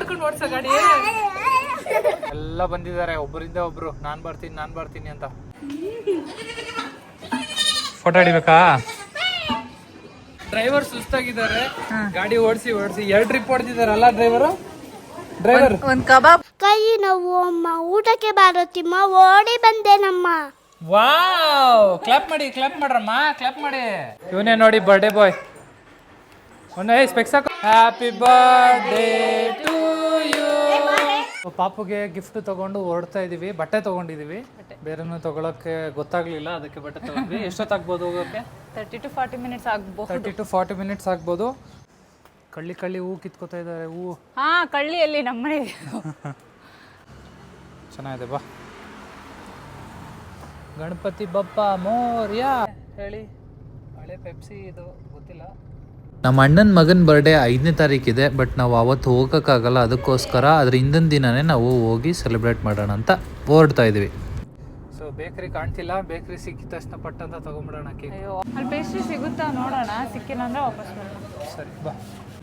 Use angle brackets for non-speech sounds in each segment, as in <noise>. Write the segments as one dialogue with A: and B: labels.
A: ಮಾಡ್ಕೊಂಡು ಓಡ್ಸ ಗಾಡಿ. ಎಲ್ಲ ಬಂದಿದ್ದಾರೆ ಒಬ್ಬರಿಂದ ಒಬ್ರು. ನಾನ್ ಬರ್ತೀನಿ ನಾನ್ ಬರ್ತೀನಿ ಅಂತ. ಫೋಟೋ ಹಿಡಿಬೇಕಾ? ಡ್ರೈವರ್ ಸುಸ್ತಾಗಿದ್ದಾರೆ. ಗಾಡಿ ಓಡಿಸಿ ಓಡಿಸಿ. ಎರಡು ಟ್ರಿಪ್ ಹೊಡೆದಿದ್ದಾರಲ್ಲ ಡ್ರೈವರು ಡ್ರೈವರ್
B: ಒಂದ್ ಕಬಾಬ್.
C: ಕೈ ನಾವು ಅಮ್ಮ. ಊಟಕ್ಕೆ ಬಾರತ್ತಿಮ್ಮ. ಓಡಿ ಬಂದೆ ನಮ್ಮ
A: ವಾವ್! ಕ್ಲಾಪ್ ಮಾಡಿ ಕ್ಲಾಪ್ ಮಾಡ್ರಮ್ಮ. ಕ್ಲಾಪ್ ಮಾಡಿ. ಇವನೇ ನೋಡಿ ಬರ್ಡೇ ಬಾಯ್ ಒಂದು ಸ್ಪೆಕ್ಸ್ ಹಾಕು. ಹ್ಯಾಪಿ ಬರ್ಡೇ ಟು ಪಾಪುಗೆ ಗಿಫ್ಟ್ ತಗೊಂಡು ಹೊರಡ್ತಾ ಇದೀವಿ ಬಟ್ಟೆ ತಗೊಂಡಿದೀವಿ. ಬೇರೆನೂ ತಗೊಳಕ್ಕೆ ಗೊತ್ತಾಗ್ಲಿಲ್ಲ ಅದಕ್ಕೆ ಬಟ್ಟೆ ತಗೊಂಡ್ವಿ. ಎಷ್ಟೊತ್ತಾಗ್ಬೋದು ಹೋಗೋಕೆ?
B: ತರ್ಟಿ ಟು ಫಾರ್ಟಿ ಮಿನಿಟ್ಸ್ ಆಗ್ಬೋದು.
A: ತರ್ಟಿ ಟು ಫಾರ್ಟಿ ಮಿನಿಟ್ಸ್ ಆಗ್ಬೋದು. ಕಳ್ಳಿ ಕಳ್ಳಿ ಹೂ ಕಿತ್ಕೋತಾ ಇದ್ದಾರೆ ಹೂ.
B: ಹಾ ಕಳ್ಳಿಯಲ್ಲಿ ನಮ್ಮನೆ
A: ಚೆನ್ನಾಗಿದೆ ಬಾ. ಗಣಪತಿ ಬಪ್ಪ ಮೋರ್ಯ. ಹೇಳಿ ಹಳೆ ಪೆಪ್ಸಿ ಇದು ಗೊತ್ತಿಲ್ಲ.
D: ನಮ್ಮ ಅಣ್ಣನ ಮಗನ ಬರ್ಡೇ ಐದನೇ ತಾರೀಕಿದೆ ಬಟ್ ನಾವು ಅವತ್ತು ಹೋಗೋಕ್ಕಾಗಲ್ಲ ಅದಕ್ಕೋಸ್ಕರ ಅದ್ರ ಹಿಂದಿನ ದಿನವೇ ನಾವು ಹೋಗಿ ಸೆಲೆಬ್ರೇಟ್ ಮಾಡೋಣ ಅಂತ ಹೊರಡ್ತಾ ಇದೀವಿ.
A: ಸೊ ಬೇಕರಿ ಕಾಣ್ತಿಲ್ಲ ಬೇಕರಿ ಸಿಕ್ಕಿದ ತಕ್ಷಣ ಪಟ್ಟಂತ ತಗೊಂಬಿಡೋಣ ಕೇಕ್
B: ಅಯ್ಯೋ ಅಲ್ಲಿ ಪೇಸ್ಟ್ರಿ ಸಿಗುತ್ತಾ ನೋಡೋಣ ಸಿಕ್ಕಿಲ್ಲ ಅಂದ್ರೆ ವಾಪಸ್ ಬರೋಣ.
A: ಸರಿ ಬಾ.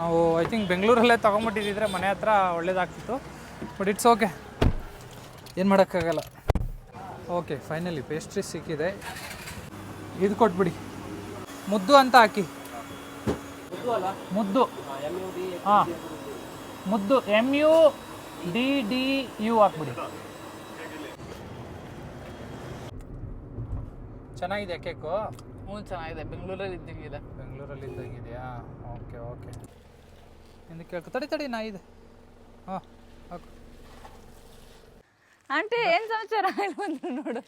A: ನಾವು ಐ ಥಿಂಕ್ ಬೆಂಗಳೂರಲ್ಲೇ ತೊಗೊಂಬಿಟ್ಟಿದ್ದಿದ್ರೆ ಮನೆ ಹತ್ರ ಒಳ್ಳೇದಾಗ್ತಿತ್ತು ಬಟ್ ಇಟ್ಸ್ ಓಕೆ ಏನು ಮಾಡೋಕ್ಕಾಗಲ್ಲ. ಓಕೆ ಫೈನಲಿ ಪೇಸ್ಟ್ರಿ ಸಿಕ್ಕಿದೆ. ಇದು ಕೊಟ್ಬಿಡಿ. ಮುದ್ದು ಅಂತ ಹಾಕಿ. ಮುದ್ದು ಹಾಂ ಮುದ್ದು M U D D U ಹಾಕ್ಬಿಡಿ. ಚೆನ್ನಾಗಿದೆ ಕೇಕು?
B: ಹ್ಞೂ ಚೆನ್ನಾಗಿದೆ. ಬೆಂಗಳೂರಲ್ಲಿ ಇದ್ದಂಗಿದೆ.
A: ಬೆಂಗಳೂರಲ್ಲಿ ಇದ್ದಂಗಿದೆಯಾ? Okay okay. ಎಂದು ಕೇಳ್ಕೊ. ತಡಿ ತಡಿ ನಾ ಇದೆ. ಹಾಂ ಓಕೆ
B: ಆಂಟಿ ಏನ್ ಸಮಾಚಾರ? ನೋಡು.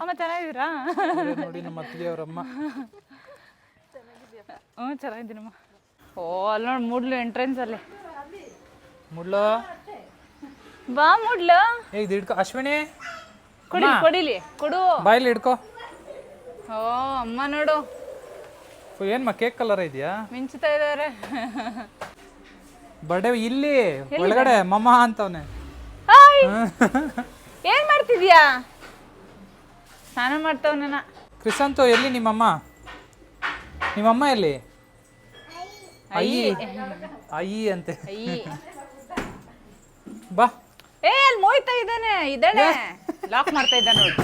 B: ಅಮ್ಮ ಚೆನ್ನಾಗಿದ್ದೀರಾ?
A: ನೋಡಿ ನಮ್ಮ ಅತ್ತಿಗೆ ಅವರಮ್ಮ
B: ಹ್ಞೂ ಚೆನ್ನಾಗಿದ್ದೀನಮ್ಮ ಓ ಅಲ್ಲಿ ನೋಡಿ ಮೂಡ್ಲು ಎಂಟ್ರೆನ್ಸ್ ಅಲ್ಲಿ.
A: ಮುಡ್ಲು?
B: ಬಾ ಮೂಡ್ಲು.
A: ಏ ಇದು ಹಿಡ್ಕೊ. ಅಶ್ವಿನಿ?
B: ಕೊಡಿ ಕೊಡಿಲಿ ಕೊಡು.
A: ಬಾಯಲ್ಲಿ ಹಿಡ್ಕೊ.
B: ಓ ಅಮ್ಮ ನೋಡು.
A: ಏನಮ್ಮ ಕೇಕ್ ಕಲರ್ ಇದೆಯಾ?
B: ಮಿಂಚುತ್ತಾ ಇದ್ದಾರೆ.
A: ಬರ್ಡೇ ಇಲ್ಲಿ ಒಳಗಡೆ ಮಮ್ಮ ಅಂತವನೆ.
B: ಏನ್ ಮಾಡ್ತಿದ್ಯಾ? ಸ್ನಾನ ಮಾಡ್ತಾವನ
A: ಕ್ರಿಸಂತು ಎಲ್ಲಿ ನಿಮ್ಮಮ್ಮ? ನಿಮ್ಮಮ್ಮ ಎಲ್ಲಿ? ಅಯ್ಯಿ ಅಯ್ಯಿ ಅಂತೆ.
B: ಅಯ್ಯಿ
A: ಬಾ.
B: ಏ ಅಲ್ಲಿ ಮೋಯ್ತಾ ಇದ್ದಾನೆ ಇದ್ದಾನೆ ಲಾಕ್ ಮಾಡ್ತಾ ಇದ್ದಾನೆ ನೋಡಿ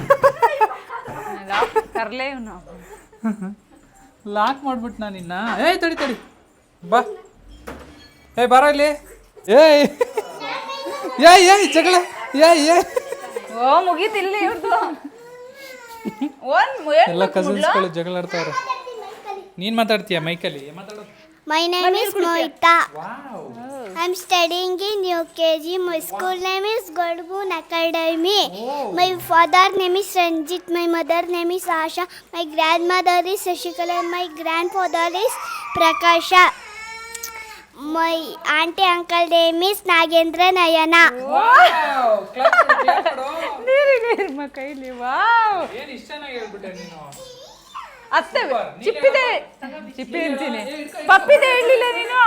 B: ಲಾಕ್ ತರ್ಲೇ ಇವನು.
A: ಲಾಕ್ ಮಾಡ್ಬಿಟ್ಟು ನಾನು ಇನ್ನ ಏಯ್ ತಡಿ ತಡಿ. ಬಾ. ಏಯ್ ಬರ ಇಲ್ಲಿ. ಏಯ್ ಏಯ್ ಏಯ್ ಜಗಳ. ಏಯ್ ಏಯ್
B: ಓ ಮುಗೀತಿಲ್ಲ ಇವ್ರದ್ದು ಒಂದ್
A: ಎಲ್ಲ ಕಸಿನ್ಸ್ಗಳು ಜಗಳ ಆಡ್ತಾವ್ರೆ ನೀನ್ ಮಾತಾಡ್ತೀಯ ಮೈಕಲ್ಲಿ?
C: My name is Mohita I am studying in U K G my school name is Gadbun academy my father name is Ranjit my mother name is Asha my grandmother is Shashikala my grandfather is Prakasha my aunty uncle name
B: is Nagendra Nayana ಕೈಲಿ. Wow.
A: ಏನು ಇಷ್ಟ ಚೆನ್ನಾಗಿ ಹೇಳ್ಬಿಟ್ಟೆ ನೀನು?
B: ಅತ್ತೆ ಚಿಪ್ಪಿದೆ. ಚಿಪ್ಪಿ ಅಂತೀನಿ. ಪಪ್ಪಿದೆ ಹೇಳಿಲ್ಲ ನೀನು?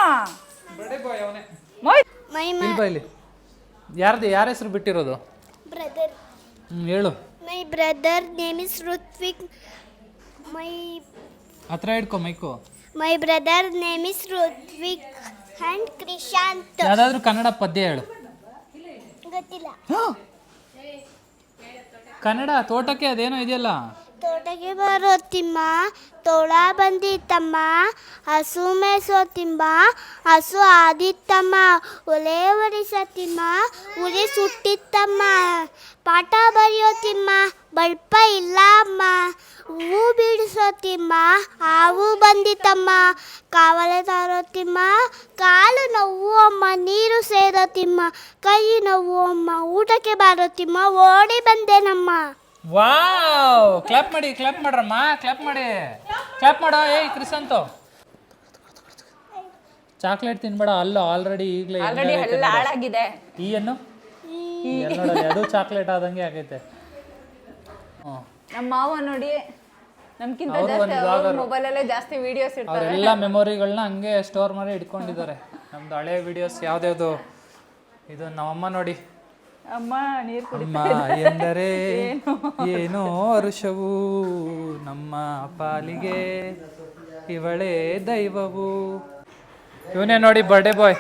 A: ಬರ್ಡೇ ಬಾಯ್ ಅವನೇ.
B: ಮೋಯ್
C: ಮೈ
A: ಇಲ್ಲಿ ಬಾ ಇಲ್ಲಿ. ಯಾರ್ದು ಯಾರ ಹೆಸರು ಬಿಟ್ಟಿರೋದು?
C: ಬ್ರದರ್
A: ಹ್ಮ್ ಹೇಳು.
C: My brother name is Rithvik ಮೈ
A: ಹತ್ರ ಹಿಡ್ಕೊ mic.
C: My brother name is Rithvik and Krishant
A: ಯಾವ್ದಾದ್ರು ಕನ್ನಡ ಪದ್ಯ ಹೇಳು.
C: ಗೊತ್ತಿಲ್ಲ.
A: ಕನ್ನಡ ತೋಟಕ್ಕೆ ಅದೇನೋ ಇದೆಯಲ್ಲ?
C: ತೋಟಕ್ಕೆ ಬರೋ ತಿಮ್ಮ, ತೋಳ ಬಂದಿತ್ತಮ್ಮ. ಹಸು ಮೇಸೋತಿಮ್ಮ ಹಸು ಆದಿತ್ತಮ್ಮ. ಒಲೆ ಒಡಿಸತಿಮ್ಮ ಉರಿ ಸುಟ್ಟಿತ್ತಮ್ಮ. ಪಾಠ ಬರೆಯೋತಿಮ್ಮ ಬಳ್ಪ ಇಲ್ಲ ಅಮ್ಮ ಹೂ ಬಿಡಿಸೋತಿಮ್ಮ ಹಾವು ಬಂದಿತ್ತಮ್ಮ. ಕಾವಲೆ ತರೋತಿಮ್ಮ ಕಾಲು ನೋವು ಅಮ್ಮ, ನೀರು ಸೇರೋತಿಮ್ಮ ಕೈ ನೋವು ಅಮ್ಮ, ಊಟಕ್ಕೆ ಬಾರೋತಿಮ್ಮ ಓಡಿ ಬಂದೇನಮ್ಮ.
A: ವಾವ್ ಕ್ಲಾಪ್ ಮಾಡಿ ಕ್ಲಾಪ್ ಮಾಡ್ರಮ್ಮ ಕ್ಲಾಪ್ ಮಾಡಿ. ಕ್ಲಾಪ್ ಮಾಡೋ ಏಯ್ ಕ್ರಿಸಂತ ಚಾಕ್ಲೇಟ್ ತಿನ್ಬೇಡ ಅಲ್ಲ ಆಲ್ರೆಡಿ ಈಗಲೇ
B: ಆಲ್ರೆಡಿ ಎಲ್ಲ ಹಾಳಾಗಿದೆ.
A: ಈ ಏನು ಅದು ಚಾಕ್ಲೇಟ್ ಆದಂಗೆ ಆಗೈತೆ. ಹ್ಞೂ
B: ನಮ್ಮ ಮಾವ ನೋಡಿ ನಮ್ಗಿಂತ
A: ಅವ್ರು
B: ಜಾಸ್ತಿ ಅವ್ರ ಮೊಬೈಲಲ್ಲೇ ಜಾಸ್ತಿ ವಿಡಿಯೋಸ್ ಇರ್ತಾರೆ
A: ಎಲ್ಲ ಮೆಮೊರಿಗಳನ್ನ ಹಂಗೆ ಸ್ಟೋರ್ ಮಾಡಿ ಇಟ್ಕೊಂಡಿದ್ದಾರೆ. ನಮ್ದು ಹಳೆ ವಿಡಿಯೋಸ್ ಯಾವ್ದ್ಯಾವ್ದು? ಇದು ನಮ್ಮಮ್ಮ ನೋಡಿ.
B: ಅಮ್ಮ ನೀರು
A: ಅಮ್ಮ ಎಂದರೆ ಏನೋ? ಹರುಷವು ನಮ್ಮ ಪಾಲಿಗೆ ಇವಳೇ ದೈವವು? ಇವನೇ ನೋಡಿ ಬರ್ಡೇ ಬಾಯ್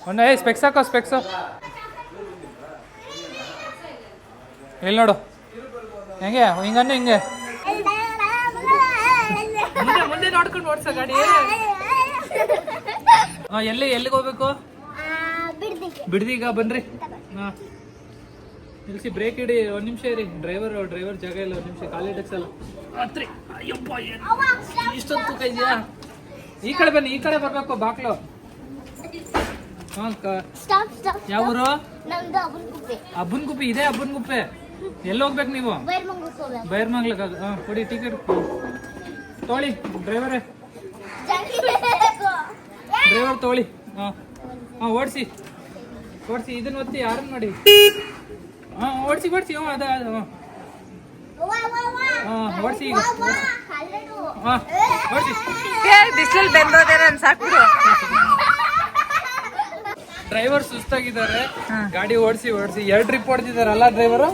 A: ಒಂದು ಏ ಸ್ಪೆಕ್ಸ್ ಹಾಕೋ ಸ್ಪೆಕ್ಸು ಇಲ್ಲಿ ನೋಡು. ಹೆಂಗೆ? ಹಿಂಗನ್ನು ಹಿಂಗೆ? ಮುಂದೆ ಮುಂದೆ ನೋಡ್ಕೊಂಡು ಓಡ್ಸ ಗಾಡಿ. ಹಾಂ ಎಲ್ಲಿ ಎಲ್ಲಿಗೆ ಹೋಗ್ಬೇಕು? ಬಿಡ್ದೀಗ ಬನ್ರಿ ಹಾಂ ನಿಲ್ಸಿ ಬ್ರೇಕ್ ಇಡಿ ಒಂದು ನಿಮಿಷ ಇರಿ. ಡ್ರೈವರ್ ಡ್ರೈವರ್ ಜಾಗ ಇಲ್ಲ ಒಂದು ನಿಮಿಷ ಖಾಲಿ ಟೆಕ್ಸಲ್ಲ ಹತ್ರಿ. ಅಯ್ಯಪ್ಪ ಏನು? ಇಷ್ಟೊಂದು ತೂಕ ಇದೆಯಾ? ಈ ಕಡೆ ಬನ್ನಿ ಈ ಕಡೆ ಬರಬೇಕು ಬಾಕ್ಲು. ಹಾಂ ಕ
C: ಸ್ಟಾಪ್ ಸ್ಟಾಪ್
A: ಯಾವ ಊರು ಅಬ್ಬನ್ ಗುಪ್ಪೆ. ಇದೆ ಅಬ್ಬನ್ ಗುಪ್ಪೆ. ಎಲ್ಲಿ ಹೋಗ್ಬೇಕು ನೀವು? ಬೈರ್ಮಂಗ್ಲಕ್ಕೆ ಹಾಂ ಕೊಡಿ ಟಿಕೆಟ್ ತೋಳಿ ಡ್ರೈವರೇ ಡ್ರೈವರ್ ತೋಳಿ. ಹಾಂ ಹಾಂ ಓಡಿಸಿ. ಓಡಿಸಿ ಇದನ್ನ ಒತ್ತಿ ಯಾರನ್ನ ಮಾಡಿ ಹಾಂ ಓಡಿಸಿ ಓಡಿಸಿ ಹ್ಞೂ ಅದ ಅದು ಹಾಂ ಓಡಿಸಿ ಈಗ. ಹಾಂ ಓಡಿಸಿ.
B: ಬಿಸಿಲಲ್ಲಿ ಬೆಂದೋದೇನೆ ಅಂತ ಸಾಕ್ಬಿಡು
A: ಡ್ರೈವರ್ ಸುಸ್ತಾಗಿದ್ದಾರೆ. ಗಾಡಿ ಓಡಿಸಿ ಓಡಿಸಿ. ಎರಡು ಟ್ರಿಪ್ ಹೊಡೆದಿದ್ದಾರಲ್ಲ ಡ್ರೈವರು?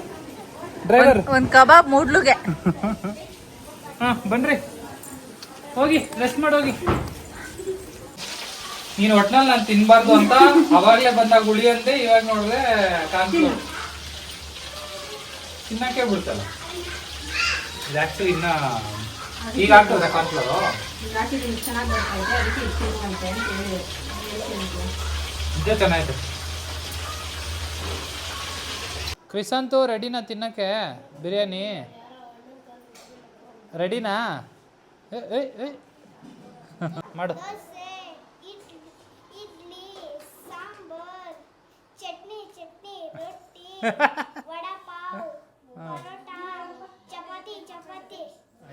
A: ಡ್ರೈವರ್?
B: ಒಂದ್ ಕಬಾಬ್ ಮೂಡ್ಲುಗೆ.
A: ಹಾಂ ಬನ್ರಿ. ಹೋಗಿ ರೆಸ್ಟ್ ಮಾಡಿ ಹೋಗಿ. ನೀನು ಒಟ್ನಲ್ಲಿ ನಾನು ತಿನ್ಬಾರ್ದು ಅಂತ ಅವಾಗ್ಲೇ ಬಂದಾಗ ಗುಳಿ ಅಂದೆ ಇವಾಗ ನೋಡಿದ್ರೆ ಕಾನ್ಫ್ಲೋರ್ ತಿನ್ನಕ್ಕೆ ಬಿಡ್ತಲ್ಲ. ಆಕ್ಚುಲಿ ಇನ್ನ ಈಗ ಆಗ್ತದ ಕಾನ್ಫ್ಲೋರು ಇದೇ ಚೆನ್ನಾಗಿದೆ. ಕ್ರಿಸಂತು ರೆಡಿನಾ ತಿನ್ನಕ್ಕೆ? ಬಿರಿಯಾನಿ? ರೆಡಿನಾ? ಏ ಏ ಏ. ಮಾಡು.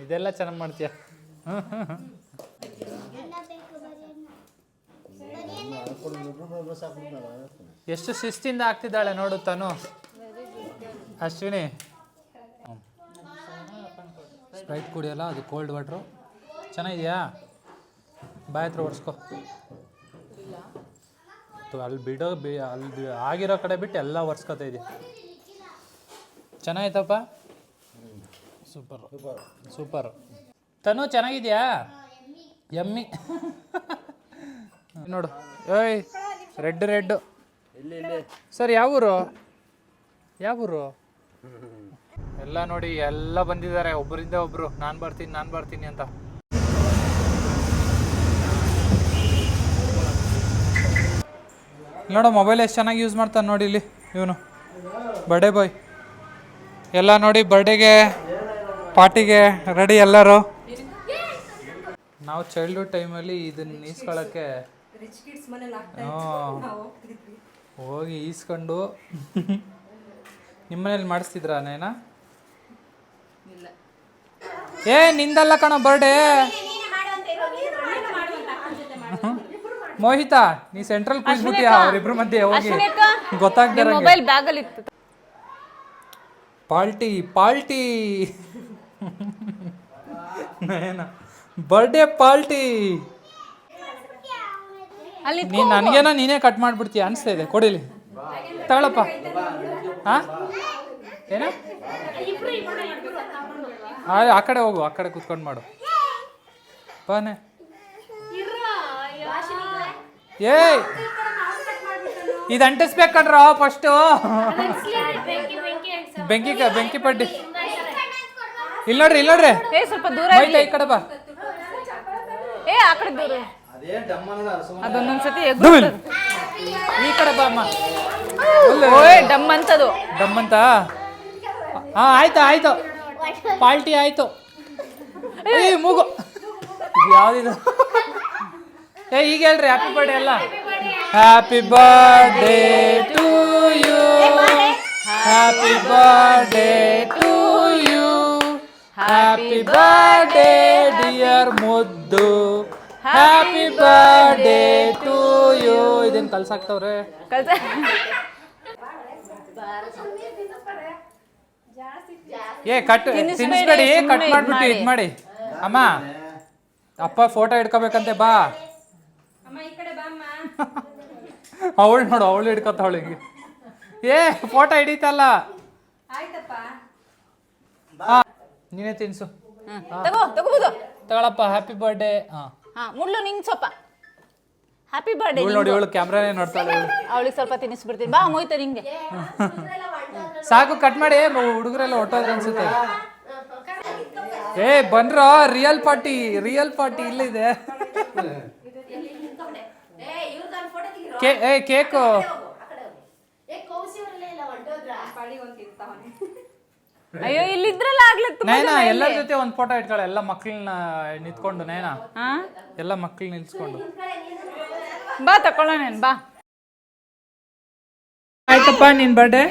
A: ಇದೆಲ್ಲ ಚೆನ್ನಾಗಿ ಮಾಡ್ತೀಯ? ಎಷ್ಟು ಶಿಸ್ತಿಂದ ಆಗ್ತಿದ್ದಾಳೆ ನೋಡು ತಾನು. ಅಶ್ವಿನಿ. ಸ್ಪ್ರೈಟ್ ಕುಡಿಯಲ್ಲ, ಅದು ಕೋಲ್ಡ್ ವಾಟ್ರು ಚೆನ್ನಾಗಿದೆಯಾ? ಬಾಯ್ ಹತ್ರ ಓಡಿಸ್ಕೊ. ಅಲ್ಲಿ ಬಿಡೋ ಬಿ ಅಲ್ಲಿ ಆಗಿರೋ ಕಡೆ ಬಿಟ್ಟು ಎಲ್ಲ ಒರ್ಸ್ಕೊತಾ ಇದೆಯಾ ಚೆನ್ನಾಯ್ತಪ್ಪ? ಸೂಪರ್ ಸೂಪರ್ ತನು ಚೆನ್ನಾಗಿದ್ಯಾ? ಎಮ್ಮಿ. <laughs> ನೋಡು. ಏಯ್ ರೆಡ್ ರೆಡ್. ಸರ್ ಯಾವೂರು? ಊರು ಯಾವ ಊರು ಎಲ್ಲ ನೋಡಿ ಎಲ್ಲ ಬಂದಿದ್ದಾರೆ. ಒಬ್ಬರಿಂದ ಒಬ್ರು. ನಾನು ಬರ್ತೀನಿ ನಾನು ಬರ್ತೀನಿ ಅಂತ. ನೋಡು ಮೊಬೈಲ್ ಎಷ್ಟು ಚೆನ್ನಾಗಿ ಯೂಸ್ ಮಾಡ್ತಾನೆ ನೋಡಿ ಇಲ್ಲಿ ಇವನು. ಬರ್ಡೇ ಬಾಯ್ ಎಲ್ಲ ನೋಡಿ ಬರ್ಡೇಗೆ ಪಾರ್ಟಿಗೆ ರೆಡಿ ಎಲ್ಲರೂ. ನಾವು ಚೈಲ್ಡ್ಹುಡ್ ಟೈಮಲ್ಲಿ ಇದನ್ನ ಈಸ್ಕೊಳ್ಳೋಕ್ಕೆ. ಹೋಗಿ ಈಸ್ಕೊಂಡು <laughs> ನಿಮ್ಮನೇಲಿ ಮಾಡಿಸ್ತಿದ್ರ ನೇನಾ ಏ ನಿಂದಲ್ಲ ಕಣೋ ಬರ್ಡೇ ಮೋಹಿತಾ ನೀ ಸೆಂಟ್ರಲ್ ಕ್ವಿಜ್ ಬಿಟ್ಟಿಯಾ? ಅವರಿಬ್ರ ಮಧ್ಯೆ ಹೋಗಿ. ಗೊತ್ತಾಗ್ತದೆ
B: ಮೊಬೈಲ್ ಬ್ಯಾಗ್ ಅಲ್ಲಿ ಇತ್ತು.
A: Party party. Nayana birthday party.
B: ಅಲ್ಲಿ
A: ನೀ ನನಗೇನ ನೀನೇ ಕಟ್ ಮಾಡ್ಬಿಡ್ತೀಯ? ಅನಿಸ್ತಾ ಇದೆ. ಕೊಡಿಲಿ. ತಗೊಳಪ್ಪ. ಹಾ ಏನ? ಆ ಆ ಕಡೆ ಹೋಗು ಆ ಕಡೆ ಕುತ್ಕೊಂಡು ಮಾಡು. ಬಾನೆ ಏಯ್! ಇದು ಅಂಟಿಸ್ಬೇಕು ಕಣ್ರೋ ಫಸ್ಟು. ಬೆಂಕಿ ಬೆಂಕಿ ಪಡ್ಡಿ. ಇಲ್ಲ ನೋಡ್ರಿ ಇಲ್ಲ ನೋಡ್ರಿ.
B: ಏ ಸ್ವಲ್ಪ ದೂರ
A: ಆಯ್ತಾ ಈ ಕಡೆ ಬಾ.
B: ಏ ಆ ಕಡೆ ದೂರ ಅದೊಂದೊಂದ್ಸತಿ
A: ಸತಿ ಈ ಕಡೆ ಬಾ ಅಮ್ಮ.
B: ಓಯ್ ಡಮ್ ಅಂತದು
A: ದಮ್ಮಂತ ಹಾ ಆಯ್ತು ಆಯ್ತು. ಪಾಲ್ಟಿ ಆಯ್ತು. ಏ. ಮೂಗು. ಯಾವ್ದಿದು ಏ ಈಗ ಹೇಳ್ರಿ ಹ್ಯಾಪಿ ಬರ್ಡೇ ಎಲ್ಲ happy birthday to you happy birthday to you happy birthday dear ಮುದ್ದು ಹ್ಯಾಪಿ ಬರ್ಡೇ ಟು ಯು ಇದೇನು ಕಲ್ಸಾಕ್ತವ್ರೆ?
B: ಕಲ್ಸ.
A: ಏ ಕಟ್
B: ತಿನ್ನಿಸ್ಬೇಡಿ,
A: ಕಟ್ ಮಾಡ್ಬಿಟ್ಟು ಇದು ಮಾಡಿ ಅಮ್ಮ ಅಪ್ಪ ಫೋಟೋ ಹಿಡ್ಕೋಬೇಕಂತೆ ಬಾ. ಅವಳು ನೋಡು ಅವಳು ಹಿಡ್ಕೊತಾವಳು ಹಿಂಗೆ. ಏ ಫೋಟೋ ಹಿಡಿತಲ್ಲ. ನೀನೇ ತಿನ್ಸು.
B: ತಗೋ ತಗೋಬೋದು.
A: ತಗೊಳಪ್ಪ ಹ್ಯಾಪಿ ಬರ್ಡೇ ಹಾ
B: ಹಾ ಮುಳ್ಳು ನಿಂಗೆ ಸ್ವಲ್ಪ. ಹ್ಯಾಪಿ ಬರ್ಡೇ
A: ಇವಳು ನೋಡಿ ಇವಳು ಕ್ಯಾಮ್ರಾನೇ ನೋಡ್ತಾಳೆ
B: ಅವಳಿಗೆ ಸ್ವಲ್ಪ ತಿನ್ನಿಸ್ಬಿಡ್ತೀನಿ. ಬಾ ಮೊಯ್ತ ನಿಂಗೆ.
A: ಸಾಕು ಕಟ್ ಮಾಡಿ. ಹುಡುಗರೆಲ್ಲ ಹೊಟ್ಟೋದ್ರ ಅನ್ಸುತ್ತೆ. ಏ ಬನ್ರೋ ರಿಯಲ್ ಪಾರ್ಟಿ ರಿಯಲ್ ಪಾರ್ಟಿ ಇಲ್ಲಿದೆ. ಕೇ ಏ ಕೇಕು.
B: ಅಯ್ಯೋ ಇಲ್ಲಿದ್ರಲ್ಲ ಆಗ್ಲತ್ತು ತುಂಬಾ
A: ನೈನಾ ಎಲ್ಲರ ಜೊತೆ ಒಂದು ಫೋಟೋ ಇಟ್ಕೊಳ್ಳ ಎಲ್ಲ ಮಕ್ಳನ್ನ ನಿಂತ್ಕೊಂಡು ನೈನಾ.
B: ಹಾ
A: ಎಲ್ಲ ಮಕ್ಕಳು ನಿಲ್ಸ್ಕೊಂಡು.
B: ಬಾ ತಕೊಳ್ಳೋಣ ನೀನ್ ಬಾ.
A: ಆಯ್ತಪ್ಪ ನಿನ್ ಬರ್ಡೇ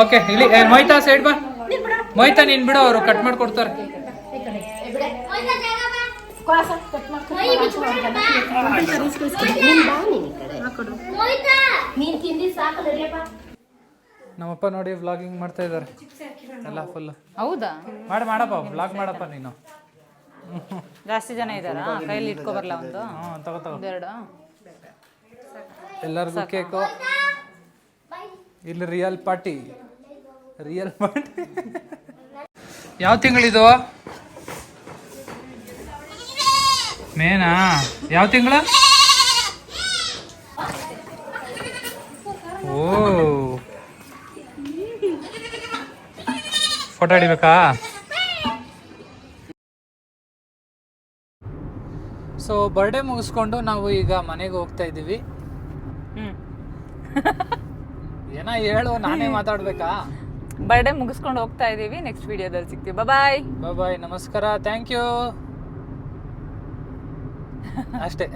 A: ಓಕೆ ಇಲ್ಲಿ ಏ, ಮೊಯ್ತಾ ಸೈಡ್ ಬಾ. ಮೊಯ್ತಾ ನೀನ್ ಬಿಡು ಅವರು ಕಟ್ ಮಾಡ್ಕೊಡ್ತಾರೆ. ನಮ್ಮಪ್ಪ ನೋಡಿ ವ್ಲಾಗಿಂಗ್ ಮಾಡ್ತಾ ಇದ್ದಾರೆ. ಎಲ್ಲ ಫುಲ್
B: ಹೌದಾ?
A: ಮಾಡ ಮಾಡಪ್ಪ ವ್ಲಾಗ್ ಮಾಡಪ್ಪ ನೀನು.
B: ಜಾಸ್ತಿ ಜನ ಇದ್ದಾರಾ? ಕೈಯಲ್ಲಿ ಇಟ್ಕೊ ಬರಲ್ಲ ಒಂದು?
A: ಹ್ಞೂ ತಗೋ ತಗೋ.
B: ಎರಡು
A: ಎಲ್ಲರಿಗೂ ಕೇಕು. ಇಲ್ಲಿ ರಿಯಲ್ ಪಾರ್ಟಿ ರಿಯಲ್ ಪಾರ್ಟಿ ಯಾವ ತಿಂಗಳಿದು? ಮೇನಾ? ಯಾವ ತಿಂಗಳ? ಓ. ಫೋಟೋ ಹಿಡಿಬೇಕಾ? ಸೊ ಬರ್ಡೇ ಮುಗಿಸ್ಕೊಂಡು ನಾವು ಈಗ ಮನೆಗೆ ಹೋಗ್ತಾ ಇದ್ದೀವಿ.
B: ಹ್ಮ್.
A: ಏನ ಹೇಳು ನಾನೇ ಮಾತಾಡ್ಬೇಕಾ?
B: ಬರ್ಡೇ ಮುಗಿಸ್ಕೊಂಡು ಹೋಗ್ತಾ ಇದೀವಿ ನೆಕ್ಸ್ಟ್ ವಿಡಿಯೋದಲ್ಲಿ ಸಿಗ್ತೀವಿ. ಬಾಯ್
A: ಬಾಯ್ ಬಾಯ್ ನಮಸ್ಕಾರ. Thank you ಅಷ್ಟೇ